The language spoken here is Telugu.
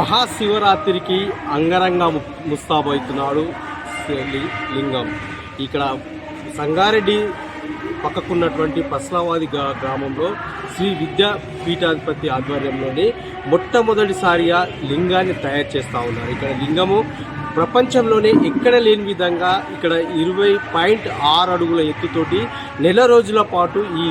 మహాశివరాత్రికి అంగరంగ ముస్తాబోతున్నాడు లింగం. ఇక్కడ సంగారెడ్డి పక్కకున్నటువంటి పస్లావాది గ్రామంలో శ్రీ విద్యా పీఠాధిపతి ఆధ్వర్యంలోని మొట్టమొదటిసారిగా లింగాన్ని తయారు చేస్తూ ఉన్నారు. ఇక్కడ లింగము ప్రపంచంలోనే ఎక్కడ లేని విధంగా ఇక్కడ ఇరవై పాయింట్ ఆరు అడుగుల ఎత్తుతోటి నెల రోజుల పాటు ఈ